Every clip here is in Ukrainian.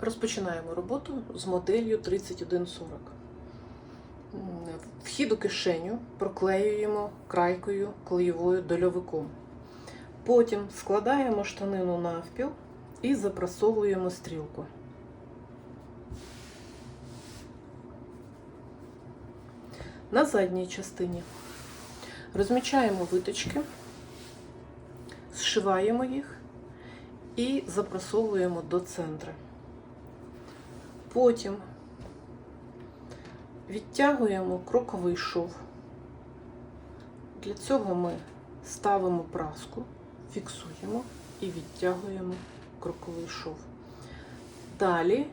Розпочинаємо роботу з моделлю 3140. Вхід у кишеню проклеюємо крайкою клеєвою дольовиком. Потім складаємо штанину навпіл і запрасовуємо стрілку. На задній частині розмічаємо виточки, зшиваємо їх і запрасовуємо до центру. Потім відтягуємо кроковий шов. Для цього ми ставимо праску, фіксуємо і відтягуємо кроковий шов. Далі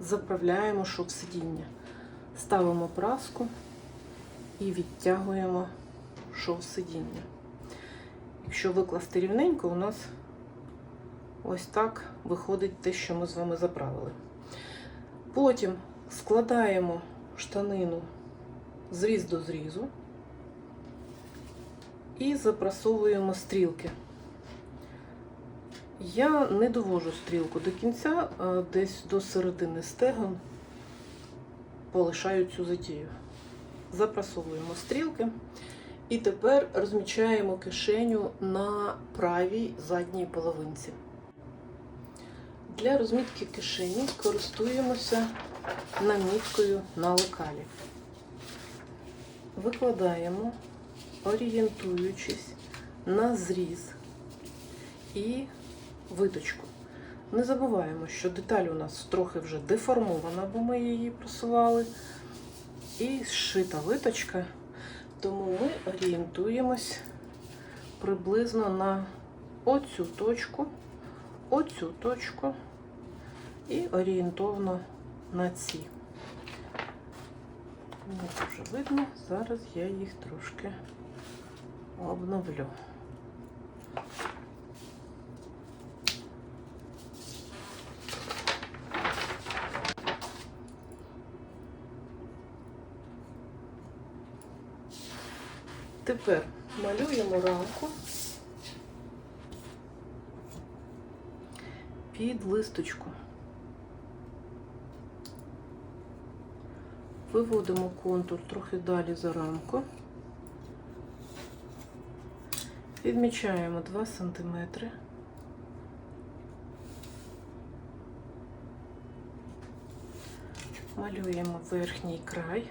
заправляємо шов сидіння. Ставимо праску і відтягуємо шов сидіння. Якщо викласти рівненько, у нас ось так виходить те, що ми з вами заправили. Потім складаємо штанину зріз до зрізу і запрасовуємо стрілки. Я не довожу стрілку до кінця, десь до середини стегон полишаю цю затію. Запрасовуємо стрілки. І тепер розмічаємо кишеню на правій задній половинці. Для розмітки кишені користуємося наміткою на лекалі. Викладаємо, орієнтуючись на зріз і виточку. Не забуваємо, що деталь у нас трохи вже деформована, бо ми її просували. І зшита виточка, тому ми орієнтуємось приблизно на оцю точку, оцю точку і орієнтовно на ці. Не дуже видно, зараз я їх трошки обновлю. Тепер малюємо рамку під листочку. Виводимо контур трохи далі за рамку. Відмічаємо 2 см. Малюємо верхній край.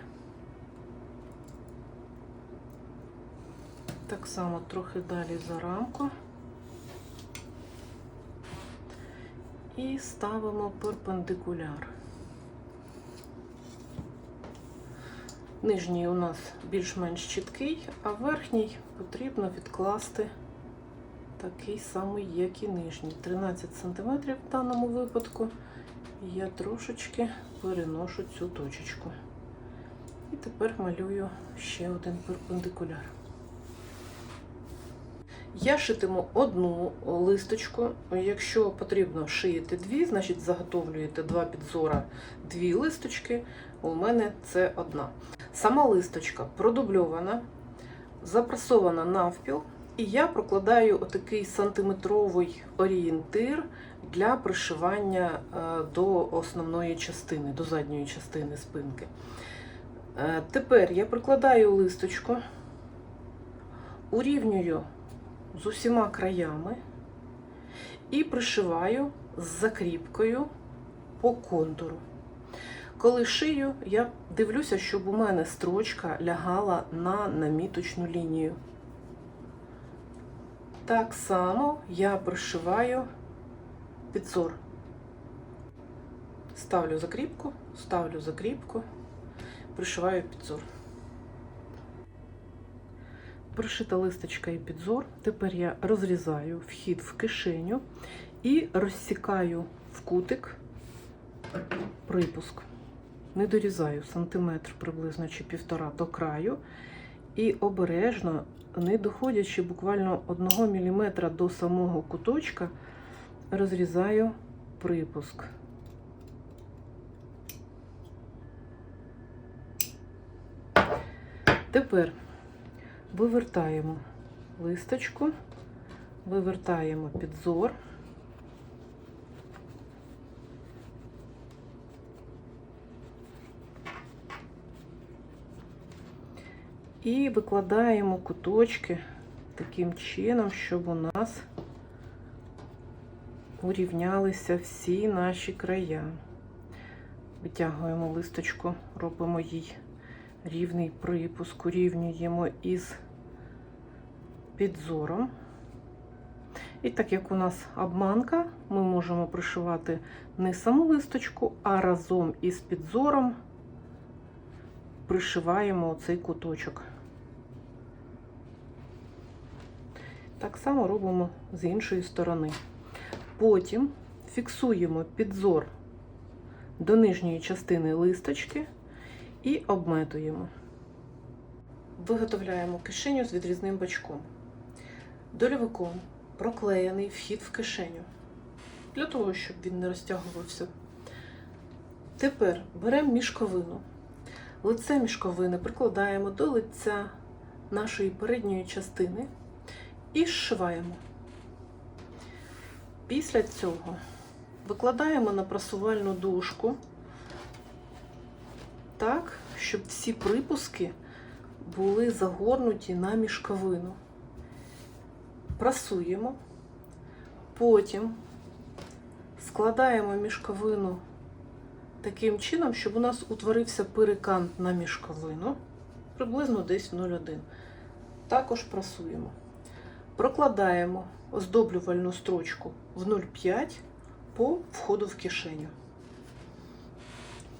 Так само трохи далі за рамку. І ставимо перпендикуляр. Нижній у нас більш-менш чіткий, а верхній потрібно відкласти такий самий, як і нижній. 13 см в даному випадку. Я трошечки переношу цю точечку. І тепер малюю ще один перпендикуляр. Я шитиму одну листочку. Якщо потрібно шиєте дві, значить заготовлюєте два підзора, дві листочки. У мене це одна. Сама листочка продубльована, запресована навпіл, і я прокладаю отакий сантиметровий орієнтир для пришивання е, до основної частини, до задньої частини спинки. Е, Тепер я прикладаю листочку, урівнюю з усіма краями і пришиваю з закріпкою по контуру. Коли шию, я дивлюся, щоб у мене строчка лягала на наміточну лінію. Так само я пришиваю підзор. Ставлю закріпку, ставлю закріпку, пришиваю підзор. Пришита листочка і підзор. Тепер я розрізаю вхід в кишеню і розсікаю в кутик припуск. Не дорізаю сантиметр приблизно чи півтора до краю. І обережно, не доходячи буквально 1 мм до самого куточка, розрізаю припуск. Тепер вивертаємо листочку, вивертаємо підзор І викладаємо куточки таким чином, щоб у нас урівнялися всі наші края. Витягуємо листочку, робимо їй рівний припуск, урівнюємо із підзором. І так як у нас обманка, ми можемо пришивати не саму листочку, а разом із підзором пришиваємо цей куточок. Так само робимо з іншої сторони. Потім фіксуємо підзор до нижньої частини листочки і обметуємо. Виготовляємо кишеню з відрізним бачком. Дольовиком проклеєний вхід в кишеню, для того, щоб він не розтягувався. Тепер беремо мішковину. Лице мішковини прикладаємо до лиця нашої передньої частини і зшиваємо. Після цього викладаємо на прасувальну дужку так, щоб всі припуски були загорнуті на мішковину. Прасуємо, потім складаємо мішковину таким чином, щоб у нас утворився перекант на мішковину, приблизно десь 0,1. Також прасуємо. Прокладаємо оздоблювальну строчку в 0,5 по входу в кишеню.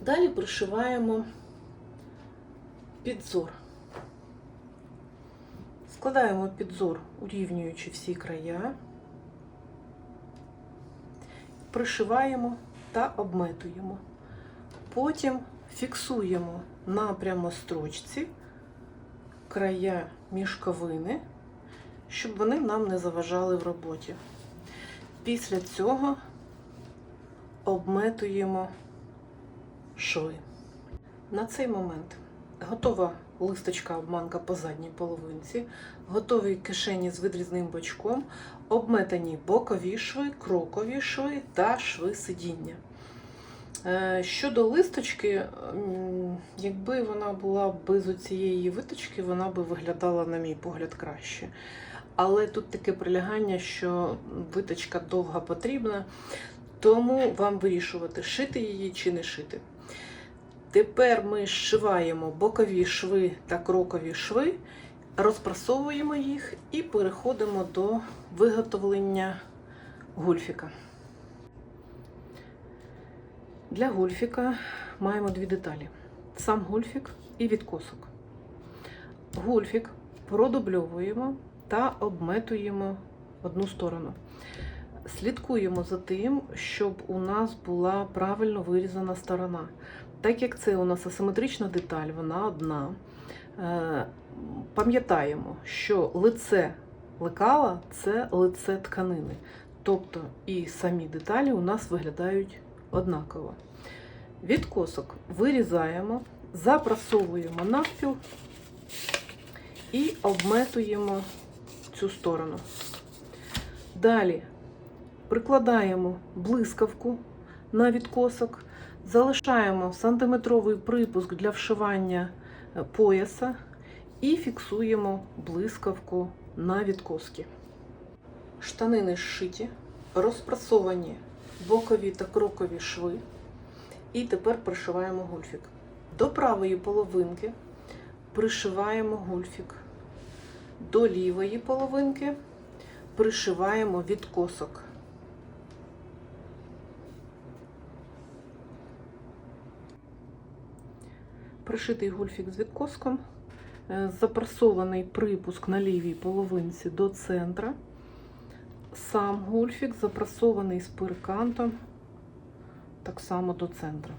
Далі пришиваємо підзор. Складаємо підзор, урівнюючи всі края, пришиваємо та обметуємо. Потім фіксуємо на прямострочці края мішковини, щоб вони нам не заважали в роботі. Після цього обметуємо шви. На цей момент готова листочка обманка по задній половинці, готові кишені з відрізним бочком, обметані бокові шви, крокові шви та шви сидіння. Е, Щодо листочки, якби вона була без цієї виточки, вона би виглядала, на мій погляд, краще. Але тут таке прилягання, що виточка довга потрібна, тому вам вирішувати, шити її чи не шити. Тепер ми зшиваємо бокові шви та крокові шви, розпрасовуємо їх і переходимо до виготовлення гульфіка. Для гульфіка маємо дві деталі: сам гульфік і відкосок. Гульфік продубльовуємо та обметуємо одну сторону. Слідкуємо за тим, щоб у нас була правильно вирізана сторона. Так як це у нас асиметрична деталь, вона одна. Е, Пам'ятаємо, що лице лекала це лице тканини. Тобто і самі деталі у нас виглядають однаково. Відкосок вирізаємо, запрасовуємо навпіл і обметуємо цю сторону. Далі прикладаємо блискавку на відкосок, залишаємо сантиметровий припуск для вшивання е, пояса і фіксуємо блискавку на відкоски. Штанини зшиті, розпрасовані бокові та крокові шви. І тепер пришиваємо гульфік. До правої половинки пришиваємо гульфік. До лівої половинки пришиваємо відкосок. Пришитий гульфік з відкоском, е, запрасований припуск на лівій половинці до центра. Сам гульфік запрасований з перкантом так само до центру.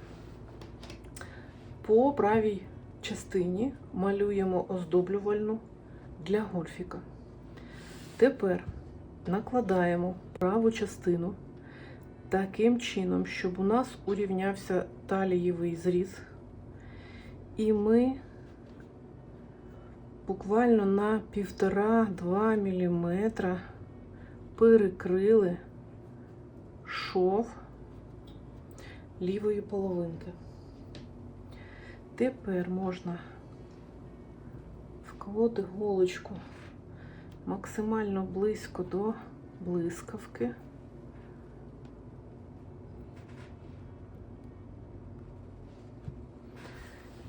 По правій частині малюємо оздоблювальну для гольфіка. Тепер накладаємо праву частину таким чином, щоб у нас урівнявся талієвий зріз. І ми буквально на 1,5-2 мм перекрили шов лівої половинки. Тепер можна приколоти голочку максимально близько до блискавки.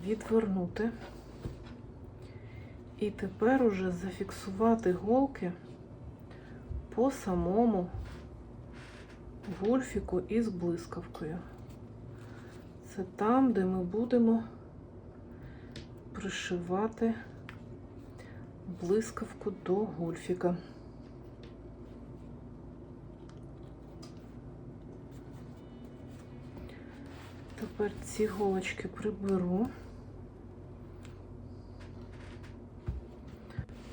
Відвернути. І тепер уже зафіксувати голки по самому гульфіку із блискавкою. Це там, де ми будемо пришивати блискавку до гульфіка. Тепер ці голочки приберу.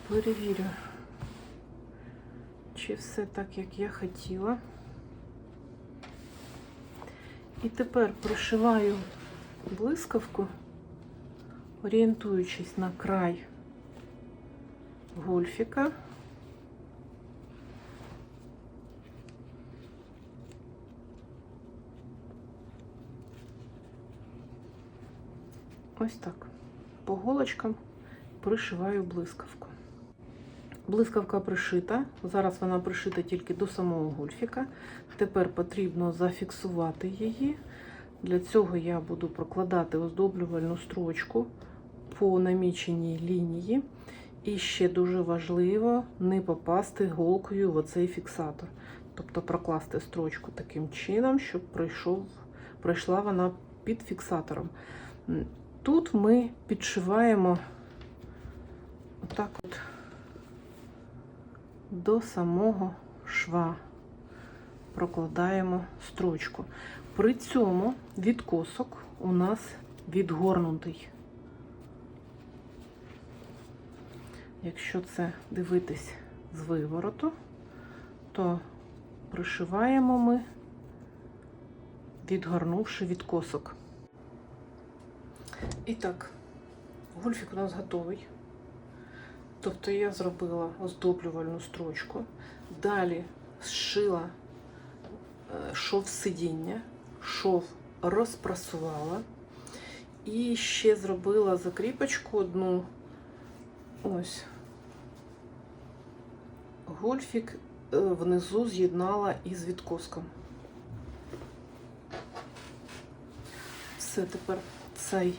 Перевірю, чи все так, як я хотіла. І тепер пришиваю блискавку, орієнтуючись на край гольфіка. Ось так. По голочкам пришиваю блискавку. Блискавка пришита. Зараз вона пришита тільки до самого гольфіка. Тепер потрібно зафіксувати її. Для цього я буду прокладати оздоблювальну строчку по наміченій лінії. І ще дуже важливо не попасти голкою в оцей фіксатор. Тобто прокласти строчку таким чином, щоб пройшов, пройшла вона під фіксатором. Тут ми підшиваємо отак от до самого шва, прокладаємо строчку. При цьому відкосок у нас відгорнутий. Якщо це дивитись з вивороту, то пришиваємо ми, відгорнувши відкосок. І так, гульфік у нас готовий. Тобто я зробила оздоблювальну строчку, далі зшила е, шов сидіння, шов розпрасувала і ще зробила закріпочку одну. Ось. Гольфік е, внизу з'єднала із відкоском. Все, тепер цей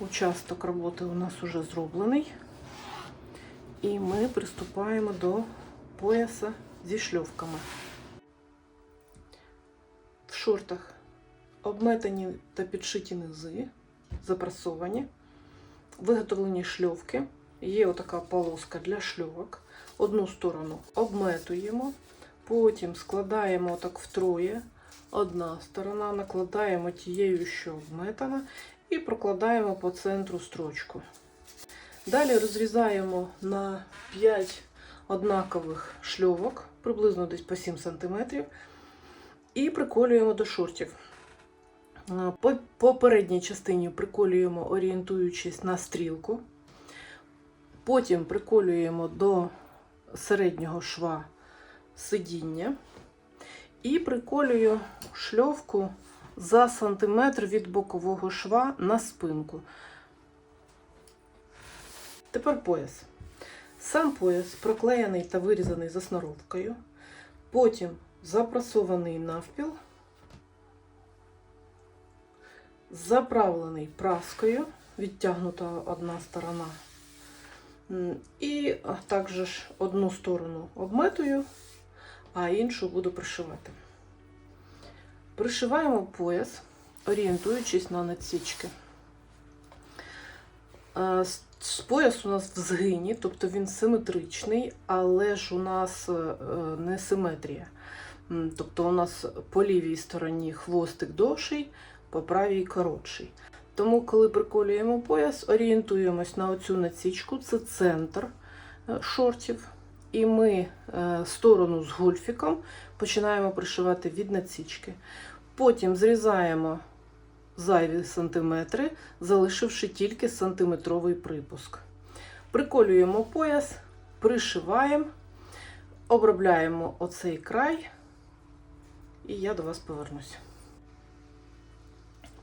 участок роботи у нас уже зроблений. І ми приступаємо до пояса зі шльовками. В шортах обметані та підшиті низи, запрасовані, виготовлені шльовки. Є отака полоска для шльовок. Одну сторону обметуємо, потім складаємо так втроє. Одна сторона, накладаємо тією, що обметана, і прокладаємо по центру строчку. Далі розрізаємо на 5 однакових шльовок, приблизно десь по 7 см, і приколюємо до шортів. По, по передній частині приколюємо, орієнтуючись на стрілку. Потім приколюємо до середнього шва сидіння і приколюю шльовку за сантиметр від бокового шва на спинку. Тепер пояс. Сам пояс проклеєний та вирізаний за сноровкою, потім запрасований навпіл, заправлений праскою, відтягнута одна сторона. І також одну сторону обметую, а іншу буду пришивати. Пришиваємо пояс, орієнтуючись на надсічки. Пояс у нас в згині, тобто він симетричний, але ж у нас не симетрія. Тобто у нас по лівій стороні хвостик довший, по правій коротший. Тому, коли приколюємо пояс, орієнтуємось на оцю насічку, це центр шортів. І ми сторону з гольфіком починаємо пришивати від насічки. Потім зрізаємо зайві сантиметри, залишивши тільки сантиметровий припуск. Приколюємо пояс, пришиваємо, обробляємо оцей край, і я до вас повернусь.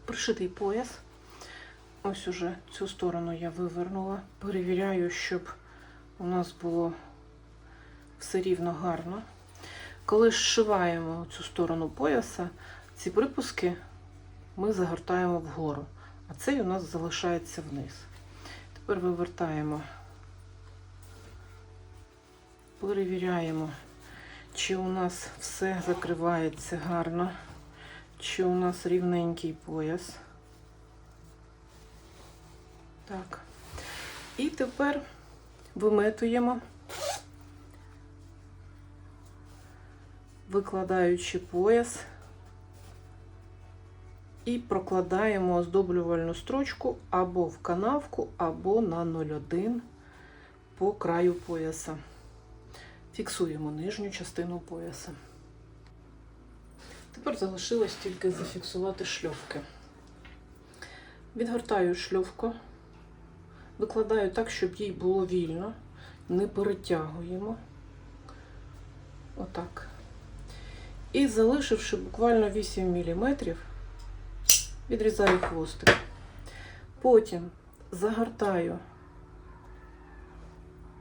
Пришитий пояс. Ось уже цю сторону я вивернула. Перевіряю, щоб у нас було все рівно гарно. Коли зшиваємо цю сторону пояса, ці припуски ми загортаємо вгору, а цей у нас залишається вниз. Тепер вивертаємо, перевіряємо, чи у нас все закривається гарно, чи у нас рівненький пояс. Так. І тепер виметуємо, викладаючи пояс і прокладаємо оздоблювальну строчку або в канавку, або на 0,1 по краю пояса. Фіксуємо нижню частину пояса. Тепер залишилось тільки зафіксувати шльовки. Відгортаю шльовку, викладаю так, щоб їй було вільно, не перетягуємо. Отак. І залишивши буквально 8 мм, відрізаю хвостик. Потім загортаю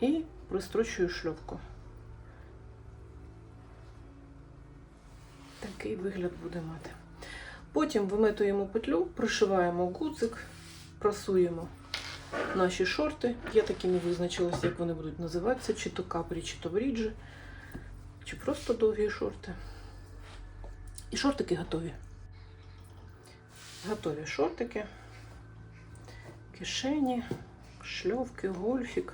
і пристрочую шльовку. Такий вигляд буде мати. Потім виметуємо петлю, пришиваємо гудзик, прасуємо наші шорти. Я таки не визначилася, як вони будуть називатися, чи то капрі, чи то бріджі, чи просто довгі шорти. І шортики готові. Готові шортики, кишені, шльовки, гольфік.